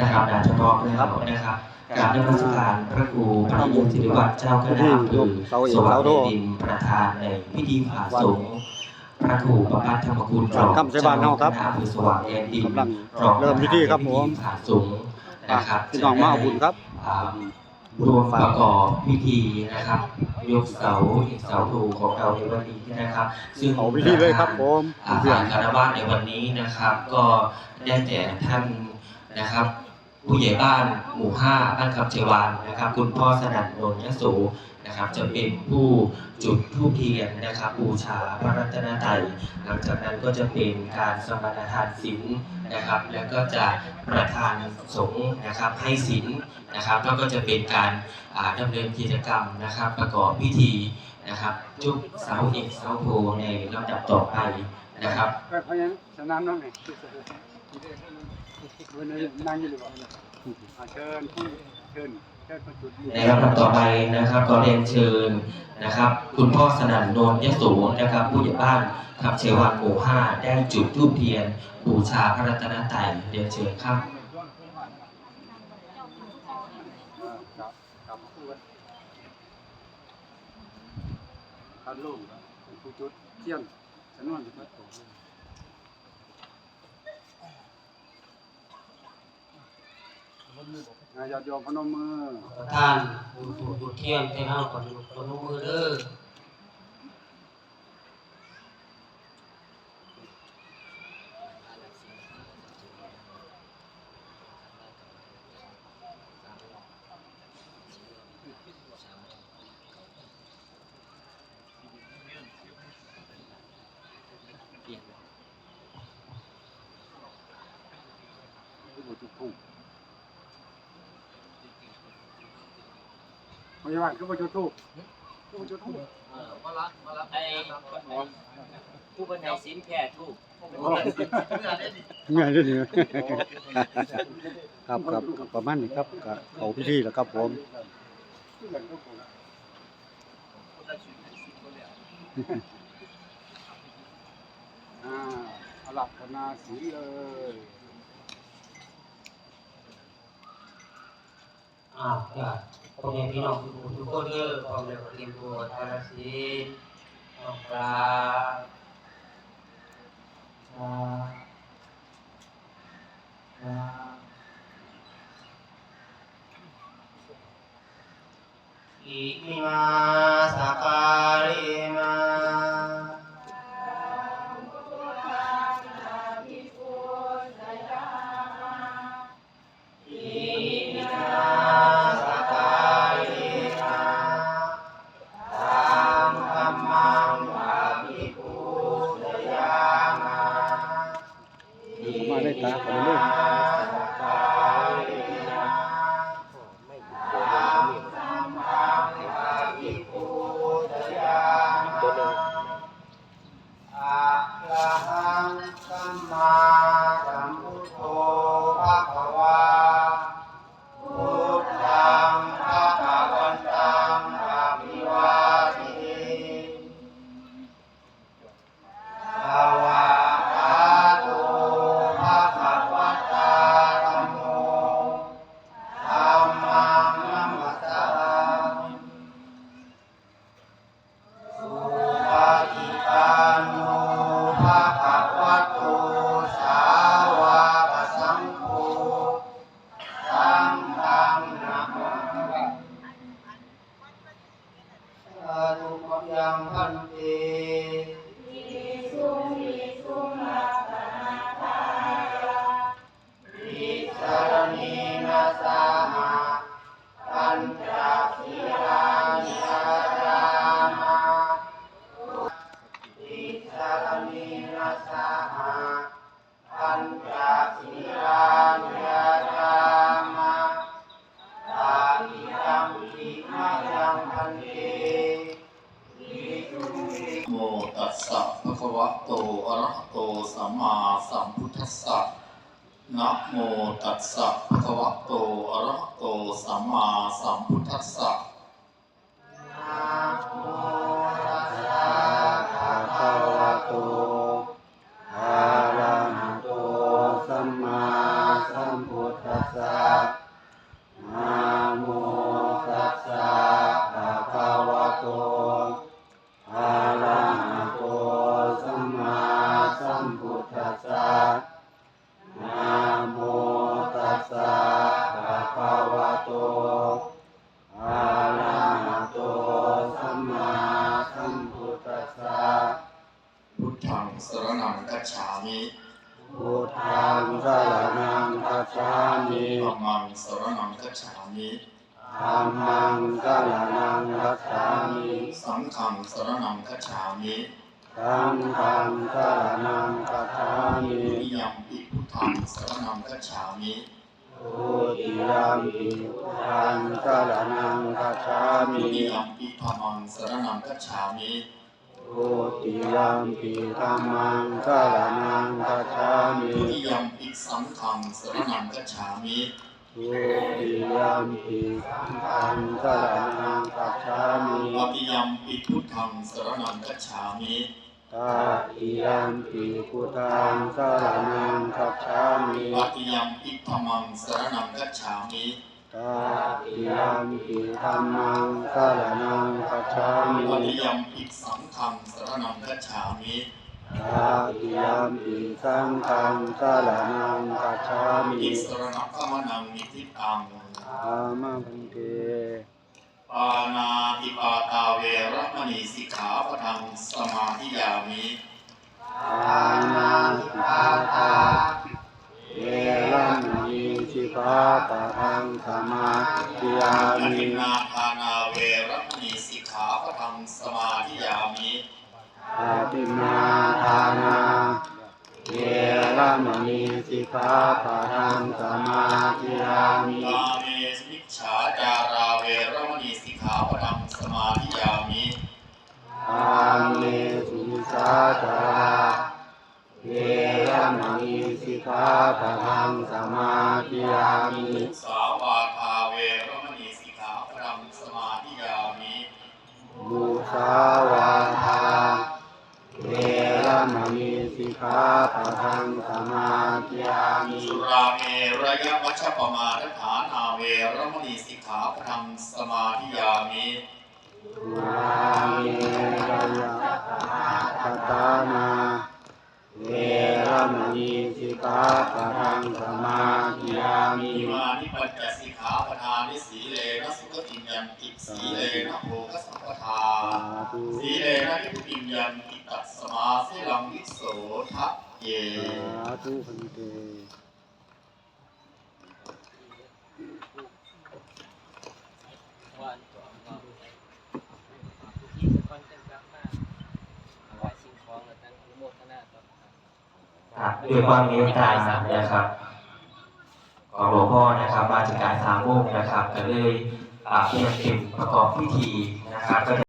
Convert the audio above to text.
นะครับโดยเฉพาะแล้วนะครับการนมัสการพระครูพระยมศิริวัตรเจ้าคณะอำเภอสว่างแดนดินประธานในพิธีผาสงฆ์พระครูประพัฒธรรมคุณรองคำใช้บ้านเฮาครับเจ้คณะอำเภอสว่างแดนดินกำลังรองเริ่มพิธีครับผมผาสงฆ์นะครับพี่น้องมาเอาบุญครับอ่ารวมประกอบพิธีนะครับ ยกเสาอีกเสาโทของเราในวันนี้นะครับ ซึ่งเอาพิธีเลยครับผมอาคารคารวะในวันนี้นะครับ ก็ได้แก่ท่านนะครับ ผู้ใหญ่บ้านหมู่ห้าบ้านคำเชวานนะครับ คุณพ่อสนั่นโนนยโสนะครับ จะเป็นผู้จุดธูปเทียนนะครับ บูชาพระรัตนตรัยหลังจากนั้นก็จะเป็นการสมทานศีลนะครับ แล้วก็จะประทานสงฆ์นะครับให้ศีลนะครับ แล้วก็จะเป็นการอ่าดำเนินกิจกรรมนะครับ ประกอบพิธีนะครับ จุดเสาเอกเสาโทในลำดับต่อไปนะครับเพราะฉะนั้นสนามน้องไงวัน นั่งอยู่หรือเปล่าอ่าเชิญผู้เชิญเชิญผู้จุดในลำดับต่อไปนะครับก็เรียนเชิญนะครับ คุณพ่อสนั่นโนนยโสนะครับ ผู้ใหญ่บ้านคำเชวันหมู่ห้าได้จุดธูปเทียน บูชาพระรัตนตรัยเรียนเชิญครับ ครับครับผู้ว่าการลงผู้จุดเที่ยงสนวนพระโตอา ญาติโยมพนมมือ ประธานบุญถูกบุญเที่ยงเต้นห้าก่อนพนมมือเด้อ ยาบาลคือผู้จุดทูบผู้จุดทูบไอ้ผู้บรรยายสินแค่ถูกง่ายด้วยนี่ครับครับครับประมาณนี้ครับก็เอาพิธีแล้วครับผมอ่าอารัธนาศีลเลยอ้าวญาติพ่อแม่พี่น้องทุกคนทุกคนเด้อพร้อมแล้วก็เตรียมตัวทานศีลน้องปลา ปลาปลาอิมิม สาหะปัญจศีลานิอาจามาตาอิตังอิมายังพันเตโมตัสสะภะคะวะโตอะระหะโตสัมมาสัมพุทธัสสะนะโมตัสสะภะคะวะโตอะระหะโตสัมมาสัมพุทธัสสะนะโม มิพุทธังสรณังคัจฉามิธัมมังสรณังคัจฉามิธัมมังสรณังคัจฉามิสังฆังสรณังคัจฉามิสังฆังสรณังคัจฉามินิยัมปิพุทธังสรณังคัจฉามิทุติยัมปิพุทธังสรณังคัจฉามินิยัมปิธัมมังสรณังคัจฉามิ ทุติยัมปิธัมมังสรณังคัจฉามิทุติยัมปิสังฆังสรณังคัจฉามิทุติยัมปิสังฆังสรณังคัจฉามิตติยัมปิพุทธังสรณังคัจฉามิตาติยัมปิพุทธังสรณังคัจฉามิตติยัมปิธัมมังสรณังคัจฉามิ ตาติยัมปิธัมมังสรณังคัจฉามิตติยัมปิสังฆังสรณังคัจฉามิตาติยัมปิสังฆังสรณังคัจฉามิอิสรณังขมนังนิทิตังอามาพันเตปานาติปาตาเวรมณีสิกขาปะทังสมาธิยามิอานาสิกขาตา ณีสิกขาปะทังสมาธิยาอมิธินนาทานาเวรมณีสิกขาปะทังสมาธิยามิอาตินาทานาเวรัมณีสิกขาปะทังสมาธิยามิกาเมสมิจฉาจาราเวรมณีสิกขาปะทังสมาธิยามิอาเมสุนิสาจาราเวรัมณีสิกขาปะทังส สมาธิยามิมุสาวาทาเวรัมณีสิกขาปะทังสมาธิยามิสุราเมระยะวัชปมาทฐานาเวรมณีสิกขาปะทังสมาธิยามิสุราเมรยะคตานาเวรัมณีสิกขาปะทังสมาธิยามิอิมานิปัญจสิกขาปทานิสีเลนะสุขติ ยันติสีเลนะโภคสัมปทาสาธุสีเลนะนิพุติยันติตัสมาสิลังวิโสทะเยสาธุพันเตวันก่อนก็ที่สกอนจังกลับมาถวายสิ่งของและตั้งอนุโมทนาต่อครับด้วยความเมตตานะครับของหลวงพ่อนะครับ มาจากการสามโมกนะครับก็เลย เพียงเป็นประกอบพิธีนะครับ